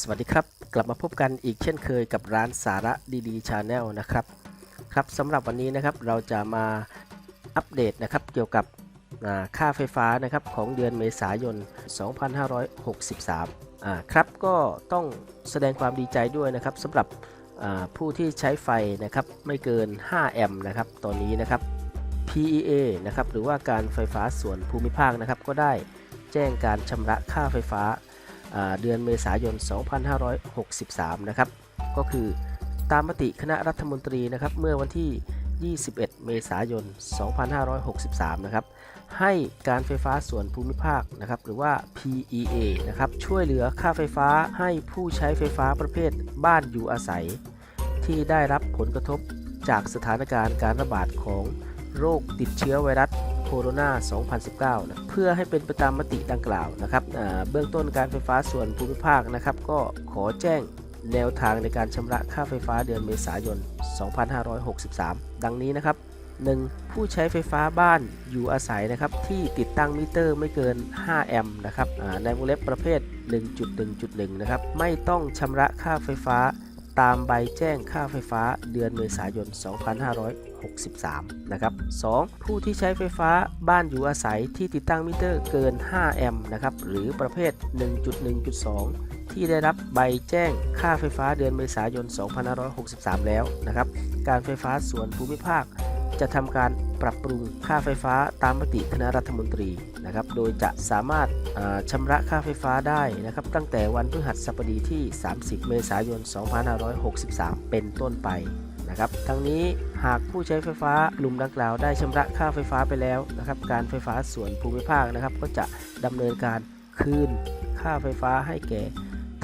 สวัสดีครับ กลับมาพบกันอีกเช่นเคยกับร้านสาระดีๆชาแนลนะครับครับสำหรับวันนี้นะครับเราจะมาอัปเดตนะครับเกี่ยวกับค่าไฟฟ้านะครับของเดือนเมษายน 2563อ่าครับก็ต้องแสดงความดีใจด้วยนะครับสำหรับผู้ที่ใช้ไฟนะครับไม่เกิน 5 แอมป์นะครับตอนนี้นะครับ PEA นะครับหรือว่าการไฟฟ้าส่วนภูมิภาคนะครับก็ได้แจ้งการชำระค่าไฟฟ้า เดือนเมษายน 2563 นะครับ ก็คือตามมติคณะรัฐมนตรีนะครับเมื่อวันที่ 21 เมษายน 2563 นะครับ ให้การไฟฟ้าส่วนภูมิภาคนะครับหรือว่า PEA นะครับช่วยเหลือค่าไฟฟ้าให้ผู้ใช้ไฟฟ้าประเภทบ้านอยู่อาศัย ที่ได้รับผลกระทบจากสถานการณ์การระบาดของโรคติดเชื้อไวรัส โคโรนา2019นะเพื่อให้เป็นไปตามมติดังกล่าวนะครับเบื้องต้นการไฟฟ้าส่วนภูมิภาคนะครับ ก็ขอแจ้งแนวทางในการชำระค่าไฟฟ้าเดือนเมษายน 2563 ดังนี้นะครับ 1. ผู้ใช้ไฟฟ้าบ้านอยู่อาศัยนะครับ ที่ติดตั้งมิเตอร์ไม่เกิน 5 แอมป์นะครับในวงเล็บประเภท 1.1.1 นะครับ ไม่ต้องชำระค่าไฟฟ้าตามใบแจ้งค่าไฟฟ้าเดือนเมษายน 2560 63 นะครับ 2. ผู้ที่ใช้ไฟฟ้าบ้านอยู่อาศัยที่ติดตั้งมิเตอร์เกิน 5 แอมป์นะครับ หรือประเภท 1.1.2 ที่ได้รับใบแจ้งค่าไฟฟ้าเดือนเมษายน 2563 แล้วนะครับ การไฟฟ้าส่วนภูมิภาค จะทำการปรับปรุงค่าไฟฟ้าตามมติคณะรัฐมนตรีนะครับ โดยจะสามารถาชำระค่าไฟฟ้าได้นะครับ ตั้งแต่วันพฤหัสบดีที่ 30 เมษายน 2563 เป็นต้นไป นะครับ ทั้งนี้หากผู้ใช้ไฟฟ้ากลุ่มดังกล่าวได้ชำระค่าไฟฟ้าไปแล้วนะครับ การไฟฟ้าส่วนภูมิภาคนะครับ ก็จะดำเนินการคืนค่าไฟฟ้าให้แก่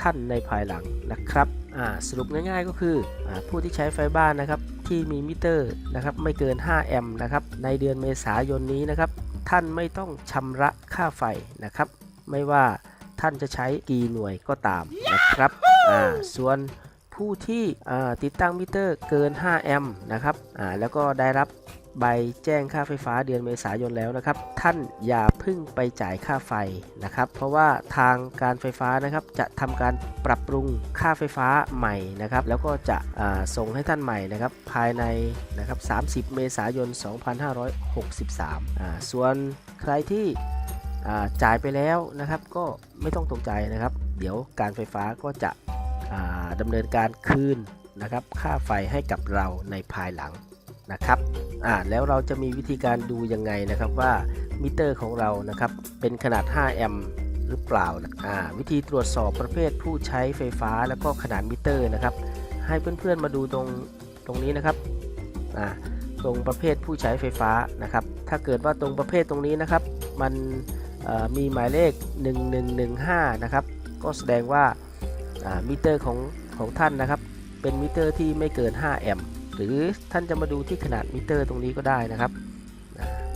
ท่านในภายหลังนะครับสรุปง่ายๆก็คืออผู้ที่ใช้ไฟบ้านนะครับที่มีมิเตอร์นะครับไม่เกิน 5 แอมป์นะครับในเดือนเมษายนนี้นะครับท่านไม่ต้องชำระค่าไฟนะครับ ไม่ว่าท่านจะใช้กี่หน่วยก็ตามนะครับส่วน ผู้ที่ติดตั้งมิเตอร์เกิน 5 แอมป์นะครับแล้วก็ได้รับใบแจ้งค่าไฟฟ้าเดือนเมษายนแล้วนะครับ ท่านอย่าพึ่งไปจ่ายค่าไฟนะครับ เพราะว่าทางการไฟฟ้านะครับจะทำการปรับปรุงค่าไฟฟ้าใหม่นะครับ แล้วก็จะส่งให้ท่านใหม่นะครับ ภายในนะครับ 30 เมษายน 2563 ส่วนใครที่จ่ายไปแล้วนะครับ ก็ไม่ต้องตกใจนะครับ เดี๋ยวการไฟฟ้าก็จะ ดำเนินการคืนนะครับ ค่าไฟให้กับเราในภายหลังนะครับอ่าแล้วเราจะมีวิธีการดูยังไงนะครับว่ามิเตอร์ของเรานะครับเป็นขนาด 5 แอมป์หรือเปล่านะอ่าวิธีตรวจสอบประเภทผู้ใช้ไฟฟ้าแล้วก็ขนาดมิเตอร์นะครับ ให้เพื่อนๆมาดูตรงตรงนี้นะครับอ่าตรงประเภทผู้ใช้ไฟฟ้านะครับ ถ้าเกิดว่าตรงประเภทตรงนี้นะครับ มันมีหมายเลข 1115 นะครับ ก็แสดงว่ามิเตอร์ของ ของท่านนะครับ เป็นมิเตอร์ที่ไม่เกิน 5 แอมป์หรือท่านจะมาดูที่ขนาดมิเตอร์ตรงนี้ก็ได้นะครับ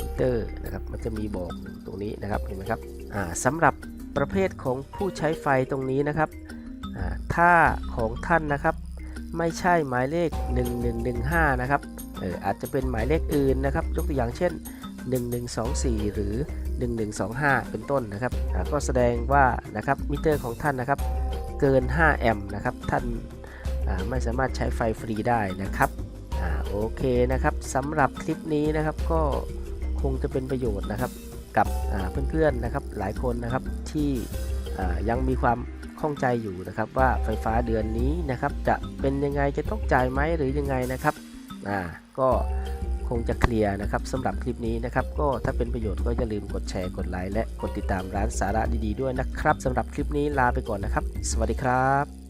มิเตอร์นะครับมันจะมีบอกตรงนี้นะครับเห็นไหมครับสำหรับประเภทของผู้ใช้ไฟตรงนี้นะครับถ้าของท่านนะครับไม่ใช่หมายเลข 1115 นะครับเอออาจจะเป็นหมายเลขอื่นนะครับ ยกตัวอย่างเช่น 1124 หรือ 1125 เป็นต้นนะครับ ก็แสดงว่านะครับมิเตอร์ของท่านนะครับ เกิน 5 แอมป์นะครับ ท่านไม่สามารถใช้ไฟฟรีได้นะครับอโอเคนะครับสำหรับคลิปนี้นะครับก็คงจะเป็นประโยชน์นะครับกับเพื่อนๆนะครับหลายคนนะครับที่ยังมีความข้องใจอยู่นะครับว่าไฟฟ้าเดือนนี้นะครับจะเป็นยังไงจะต้องจ่ายไหมหรือยังไงนะครับก็ คงจะเคลียร์นะครับสำหรับคลิปนี้นะครับ ก็ถ้าเป็นประโยชน์ก็อย่าลืมกดแชร์กดไลค์และกดติดตามร้านสาระดีๆด้วยนะครับสำหรับคลิปนี้ลาไปก่อนนะครับ สวัสดีครับ